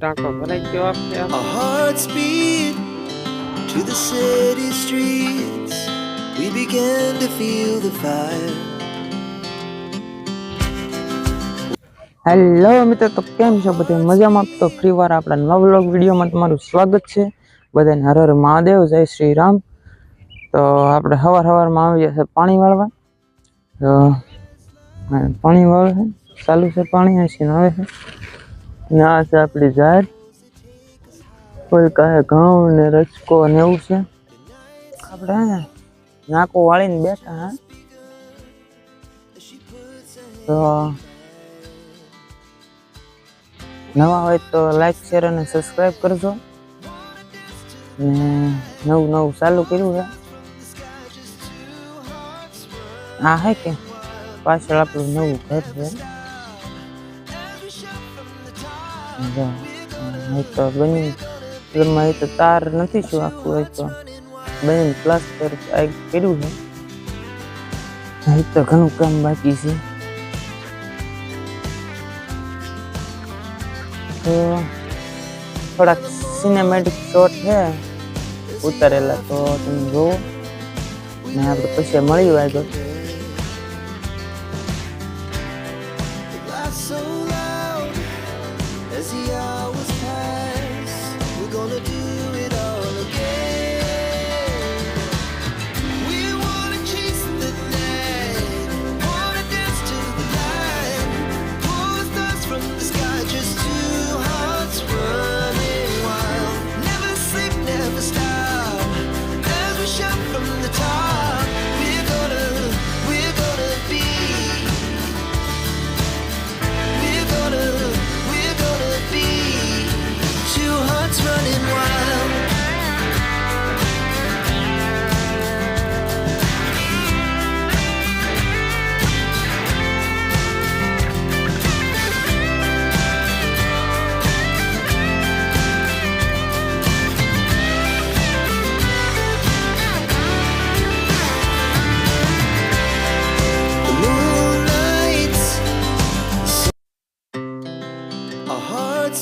ટાંકો ભરાઈ ગયો. Our hearts beat to the city streets. We began to feel the fire. Hello મિત્રો તો કેમ છો? બધા મજામાં? તો ફ્રી વાર આપણા નવા વ્લોગ વિડીયોમાં તમારું સ્વાગત છે. બધાને હર હર મહાદેવ જય શ્રી રામ. તો આપણે સવાર સવારમાં આવી જશે પાણી વાળવા. તો પાણી વાળે છે. ચાલુ છે પાણી હશે આવે છે. આ છે આપણી જાહેર કોઈ કહે ઘઉં ને રચકો ને એવું છે? આપણે ને નાકો વાળીને બેઠા, હા. તો નવા હોય તો લાઈક શેર અને સબસ્ક્રાઈબ કરજો. ને નવું નવું ચાલુ કર્યું છે. આ હે કે પાછળ આપણું નવું ઘર છે. તો બની એમાં તો તાર નથી શું આખું હોય તો. બની પ્લાસ્ટર કર્યું છે અહીં તો ઘણું કામ બાકી છે. તો થોડાક સિનેમેટિક શોટ છે ઉતારેલા તો તમે જુઓ. ને આપણે પછી મળ્યું આગળ.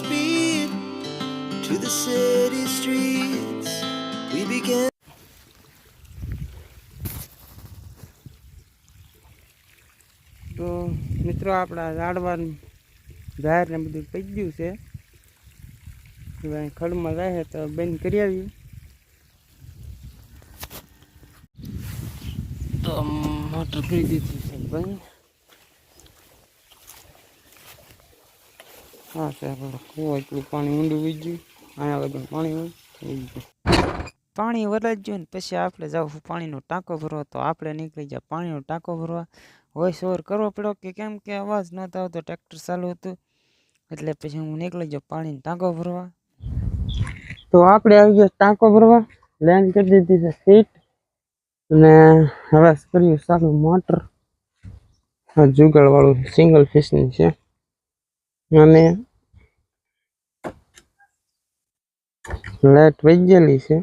Beat to the city streets. We began. તો મિત્રો, આપણા ઝાડવાનું ઝાડ ને બધું પી ગયું છે હવે ખડમાં રહે તો બંધ કરી આવ્યું તો મોટર કરી દીધી છે બંધ હા સાહેબ કૂવો એટલું પાણી ઊંડું વી ગયું. લગન પાણી વી ગયું. પાણી વરાઈ ગયું ને પછી આપણે જવું પાણીનો ટાંકો ભરવા. તો આપણે નીકળી જાય પાણીનો ટાંકો ભરવા. વોઇસ ઓવર કરવો પડ્યો કે કેમ કે અવાજ નહોતો આવતો ટ્રેક્ટર ચાલુ હતું. એટલે પછી હું નીકળી જાઉં પાણીનો ટાંકો ભરવા. તો આપણે આવી ગયા ટાંકો ભરવા. લેન્ડ કરી દીધી છે સીટ. અને હવે કર્યું ચાલુ મોટર. જુગાડવાળું સિંગલ ફિશની છે. અને લાઈટ વહી ગયેલી છે.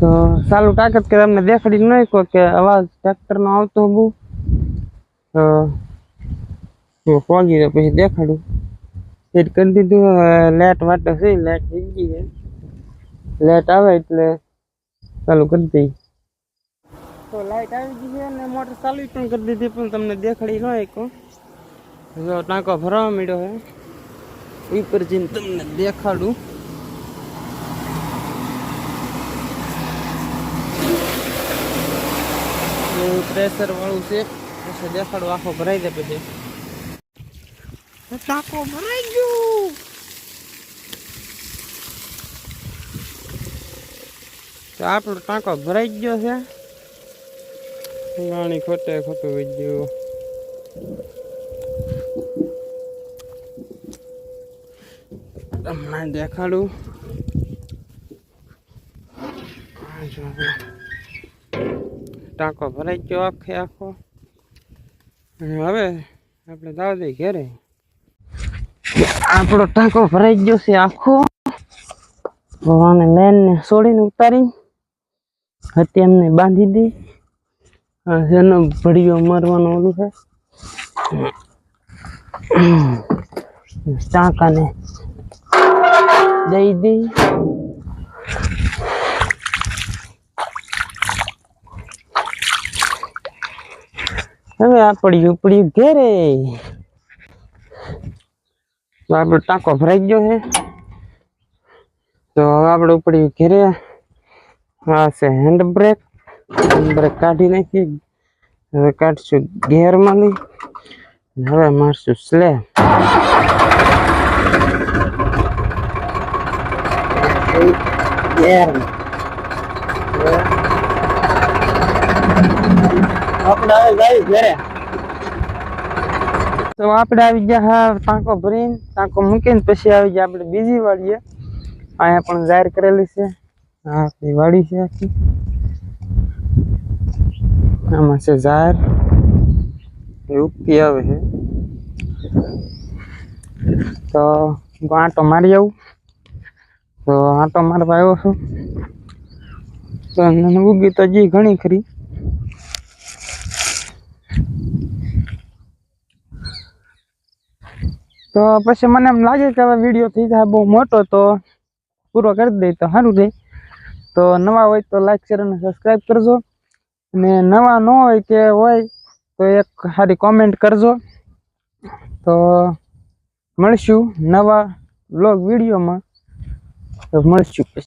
તો ચાલુ તાકાત કે તમને દેખાડી નહીં કહો કે અવાજ ટ્રેક્ટરનો આવતો બહુ. તો પહોંચી તો પછી દેખાડું. સેટ કરી દીધું લાઇટ વાટો છે લાઇટ વહી ગઈ છે. લાઇટ આવે એટલે ચાલુ કરી દઈ. તો લાઇટ આવી ગઈ છે અને મોટર ચાલુ પણ કરી દીધી, પણ તમને દેખાડી નહીં કહો જો ટાંકો ભરવા માંડ્યો છે ઉપર જઈને તમને દેખાડું પ્રેશર વાળું છે પછી દેખાડું આખો ભરાઈ જાય પછી ટાંકો ભરાઈ ગયો તો આપણો ટાંકો ભરાઈ ગયો છે પાણી ખોટે ખોટું વહી તમને દેખાડું ટાંકો ભરાઈ ગયો આખે આખો અને હવે આપણે દાવ દઈ ઘેરે આપણો ટાંકો ભરાઈ ગયો છે આખો ભગવાને લેન ને છોડીને ઉતારી હતી એમને બાંધી દી જેનો ભડિયો મારવાનો ઓલું છે ચાકાને દઈ દઈ હવે આપણી પડ્યું ઘેરે. તો આપણો ટાંકો ભરાઈ ગયો છે. તો હવે આપણે ઉપડ્યું ઘેરે આ છે હેન્ડ બ્રેક હેન્ડ બ્રેક કાઢી નાખી. હવે કાઢશું ગેરમાંથી હવે મારશું સ્લેબ ગેરમાં આપણે તો આપણે આવી ગયા હા, ટાંકો ભરીને, ટાંકો મૂકીને પછી આવી ગયા આપણે બીજી વાડીએ. અહીંયા પણ જાહેર કરેલી છે. આ આપણી વાડી છે આખી. આમાં છે જાહેર. એ ઉગતી આવે છે. તો હું આંટો મારી આવું. તો આંટો મારવા આવ્યો છું તો ઉગી તો જી ઘણી ખરી. તો પછી મને એમ લાગે કે હવે વીડિયો થઈ જાય, બહુ મોટો તો પૂરો કરી દઈ તો સારું રહે. તો નવા હોય તો લાઈક શેર અને સબસ્ક્રાઈબ કરજો. અને નવા ન હોય કે હોય તો એક સારી કોમેન્ટ કરજો. તો મળશું નવા બ્લોગ વિડીયોમાં તો મળશું પછી